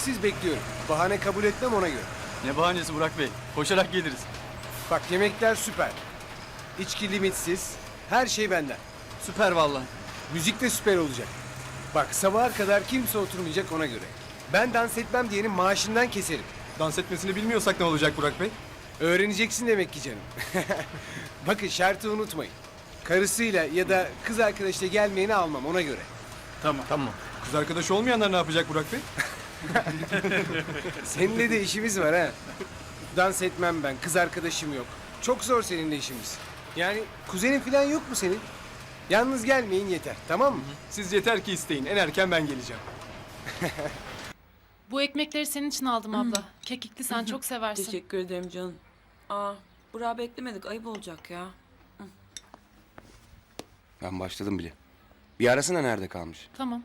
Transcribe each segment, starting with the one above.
eksiksiz bekliyorum. Bahane kabul etmem ona göre. Ne bahanesi Burak Bey? Koşarak geliriz. Bak yemekler süper. İçki limitsiz. Her şey benden. Süper vallahi. Müzik de süper olacak. Bak sabaha kadar kimse oturmayacak ona göre. Ben dans etmem diyenin maaşından keserim. Dans etmesini bilmiyorsak ne olacak Burak Bey? Öğreneceksin demek ki canım. Bakın şartı unutmayın. Karısıyla ya da kız arkadaşıyla gelmeyeni almam ona göre. Tamam. Tamam. Kız arkadaşı olmayanlar ne yapacak Burak Bey? Seninle de işimiz var ha. Dans etmem ben, kız arkadaşım yok. Çok zor seninle işimiz. Yani kuzenin falan yok mu senin? Yalnız gelmeyin yeter, tamam mı? Siz yeter ki isteyin. En erken ben geleceğim. Bu ekmekleri senin için aldım abla. Kekikli sen çok seversin. Teşekkür ederim canım. Aa, Burak'ı beklemedik. Ayıp olacak ya. Ben başladım bile. Bir arasına nerede kalmış? Tamam.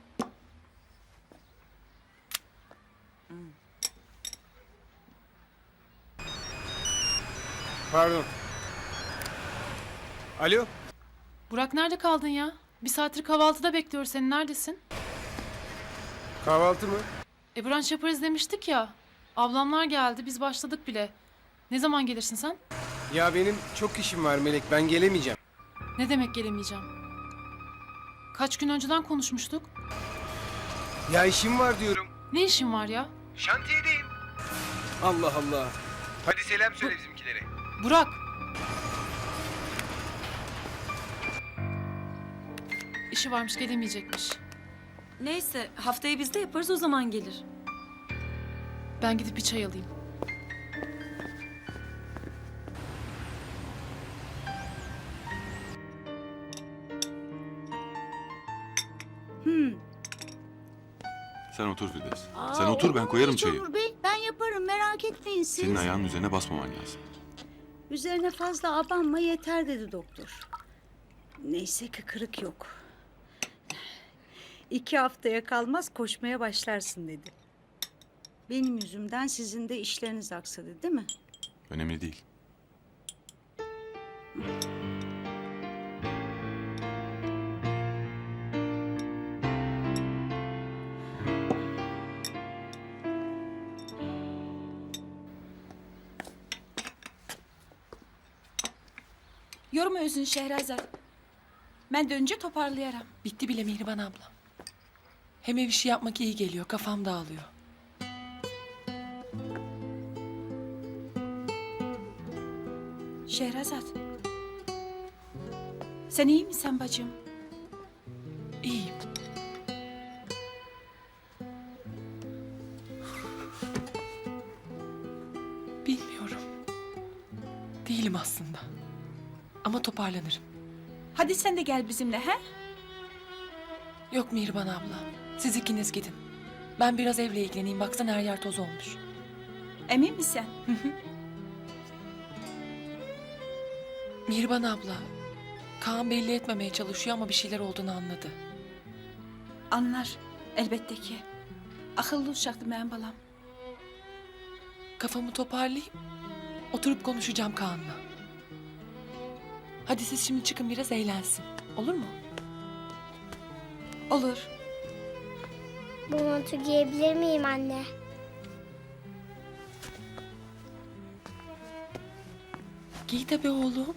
Pardon. Alo, Burak nerede kaldın ya? Bir saattir kahvaltıda bekliyoruz seni. Neredesin? kahvaltı mı? E brunch yaparız demiştik ya. Ablamlar geldi. Biz başladık bile. Ne zaman gelirsin sen? Ya benim çok işim var Melek, ben gelemeyeceğim. Ne demek gelemeyeceğim? Kaç gün önceden konuşmuştuk. Ya işim var diyorum. Ne işin var ya? Şantiyedeyim. Allah Allah. Hadi selam söyle bizimkilere. Burak! İşi varmış gelemeyecekmiş. Neyse, haftayı biz de yaparız o zaman gelir. Ben gidip bir çay alayım. Sen otur Firdevs. Sen otur ben koyarım çayı. Bey, ben yaparım merak etmeyin siz. Senin ayağının üzerine basmaman lazım. Üzerine fazla abanma yeter dedi doktor. Neyse ki kırık yok. İki haftaya kalmaz koşmaya başlarsın dedi. Benim yüzümden sizin de işleriniz aksadı değil mi? Önemli değil. Yorma özün Şehrazat. Ben dönünce toparlayarım. Bitti bile Mihriban abla. Hem ev işi yapmak iyi geliyor, kafam dağılıyor. Şehrazat. Sen iyi misin bacım? İyiyim. Bilmiyorum. Değilim aslında. Ama toparlanırım. Hadi sen de gel bizimle he? Yok Mihriban abla. Siz ikiniz gidin. Ben biraz evle ilgileneyim. Baksana her yer toz olmuş. Emin misin? Mihriban abla. Kaan belli etmemeye çalışıyor ama bir şeyler olduğunu anladı. Anlar. Elbette ki. Akıllı uşaktı benim balam. Kafamı toparlayayım. Oturup konuşacağım Kaan'la. Hadi siz şimdi çıkın biraz eğlensin. Olur mu? Olur. Bu montu giyebilir miyim anne? Giy tabii oğlum.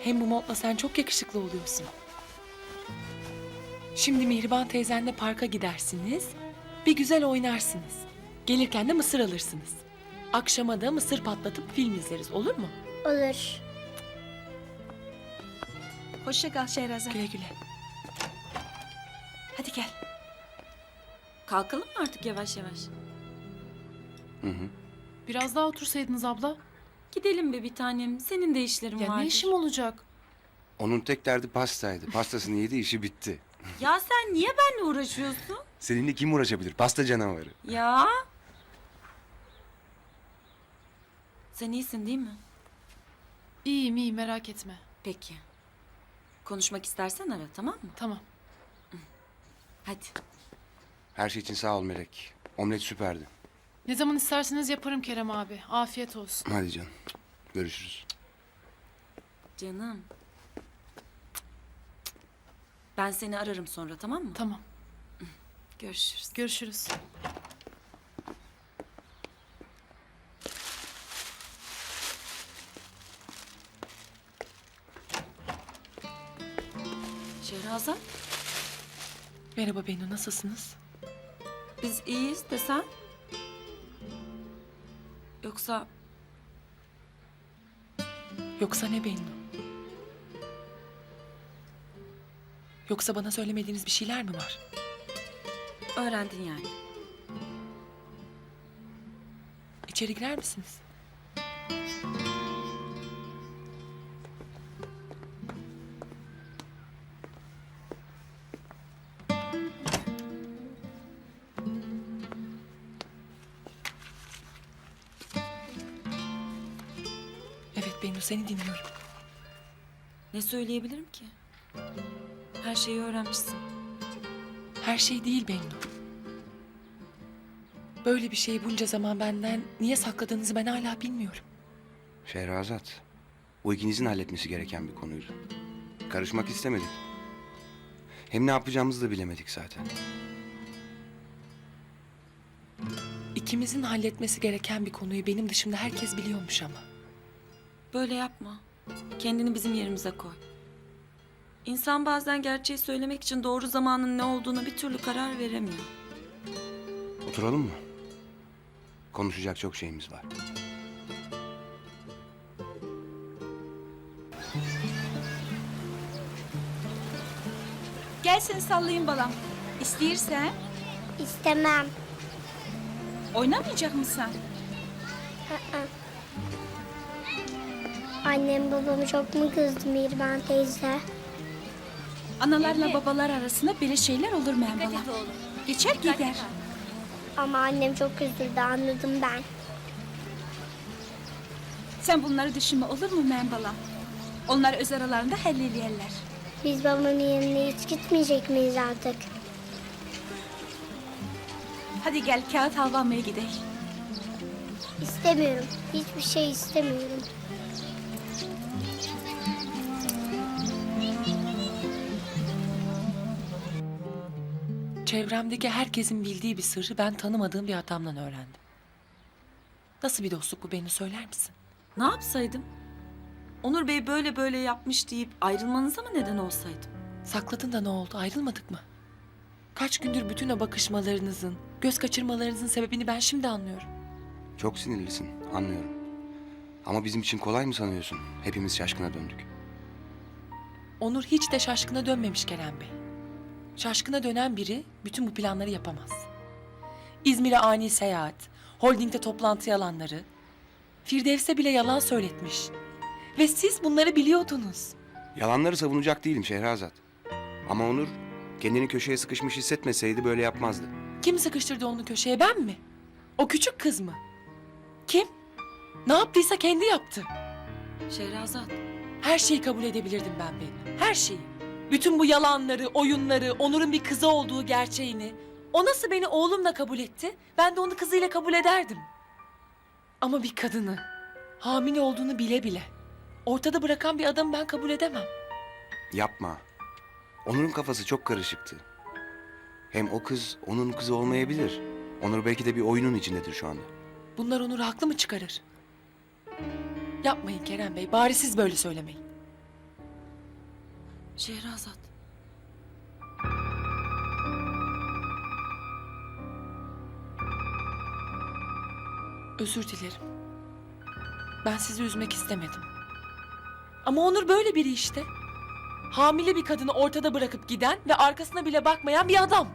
Hem bu montla sen çok yakışıklı oluyorsun. Şimdi Mihriban teyzenle parka gidersiniz. Bir güzel oynarsınız. Gelirken de mısır alırsınız. Akşama da mısır patlatıp film izleriz olur mu? Olur. Hoşça kal Şehrazat. Güle güle. Hadi gel. Kalkalım mı artık yavaş yavaş? Biraz daha otursaydınız abla. Gidelim be bir tanem. Senin de işlerin Ya vardır. ne işim olacak? Onun tek derdi pastaydı. Pastasını yedi işi bitti. Ya sen niye benimle uğraşıyorsun? Seninle kim uğraşabilir? Pasta canavarı. Ya. Sen iyisin değil mi? İyiyim iyi merak etme. Peki. Konuşmak istersen ara tamam mı? Tamam. Hadi. Her şey için sağ ol Melek. Omlet süperdi. Ne zaman isterseniz yaparım Kerem abi. Afiyet olsun. Hadi canım. Görüşürüz. Canım. Ben seni ararım sonra tamam mı? Tamam. Görüşürüz. Görüşürüz. Şehrazat, Merhaba Bennu nasılsınız? biz iyiyiz de sen? Yoksa Yoksa ne Bennu? Yoksa bana söylemediğiniz bir şeyler mi var? öğrendin yani. İçeri girer misiniz? Seni dinliyorum. Ne söyleyebilirim ki? Her şeyi öğrenmişsin. Her şey değil Bennu. Böyle bir şeyi bunca zaman benden niye sakladığınızı ben hala bilmiyorum. Şehrazat. Bu ikinizin halletmesi gereken bir konuydu. Karışmak istemedik. Hem ne yapacağımızı da bilemedik zaten. İkimizin halletmesi gereken bir konuyu benim dışımda herkes biliyormuş ama. Böyle yapma. Kendini bizim yerimize koy. İnsan bazen gerçeği söylemek için doğru zamanın ne olduğuna bir türlü karar veremiyor. Oturalım mı? Konuşacak çok şeyimiz var. Gel seni sallayayım balam. İsteyirsen İstemem. oynamayacak mısın? Annem babamı çok mu kızdı Mirvan teyze? Analarla babalar arasında böyle şeyler olur Meryem balam. Geçer gider. Ama annem çok üzüldü anladım ben. Sen bunları düşünme olur mu Meryem balam? Onlar öz aralarında hallederler. Biz babamın yanına hiç gitmeyecek miyiz artık? Hadi gel kağıt halva almaya gidelim. İstemiyorum. Hiçbir şey istemiyorum. Çevremdeki herkesin bildiği bir sırrı ben tanımadığım bir adamdan öğrendim. Nasıl bir dostluk bu beni söyler misin? Ne yapsaydım? Onur Bey böyle böyle yapmış deyip ayrılmanıza mı neden olsaydım? Sakladın da ne oldu ayrılmadık mı? Kaç gündür bütün o bakışmalarınızın, göz kaçırmalarınızın sebebini ben şimdi anlıyorum. Çok sinirlisin, anlıyorum. Ama bizim için kolay mı sanıyorsun? Hepimiz şaşkına döndük. Onur hiç de şaşkına dönmemiş Kerem Bey. Şaşkına dönen biri bütün bu planları yapamaz. İzmir'e ani seyahat, holdingde toplantı yalanları, Firdevs'e bile yalan söyletmiş. Ve siz bunları biliyordunuz. Yalanları savunacak değilim Şehrazat. Ama Onur kendini köşeye sıkışmış hissetmeseydi böyle yapmazdı. Kim sıkıştırdı onu köşeye ben mi? O küçük kız mı? Kim? Ne yaptıysa kendi yaptı. Şehrazat, Her şeyi kabul edebilirdim ben benim. Her şeyi. Bütün bu yalanları, oyunları, Onur'un bir kızı olduğu gerçeğini. O nasıl beni oğlumla kabul etti? Ben de onu kızıyla kabul ederdim. Ama bir kadını, hamile olduğunu bile bile, ortada bırakan bir adamı ben kabul edemem. Yapma. Onur'un kafası çok karışıktı. Hem o kız onun kızı olmayabilir. Onur belki de bir oyunun içindedir şu anda. Bunlar Onur'u haklı mı çıkarır? Yapmayın Kerem Bey, bari siz böyle söylemeyin. Şehrazat. Özür dilerim. Ben sizi üzmek istemedim. Ama Onur böyle biri işte. Hamile bir kadını ortada bırakıp giden ve arkasına bile bakmayan bir adam.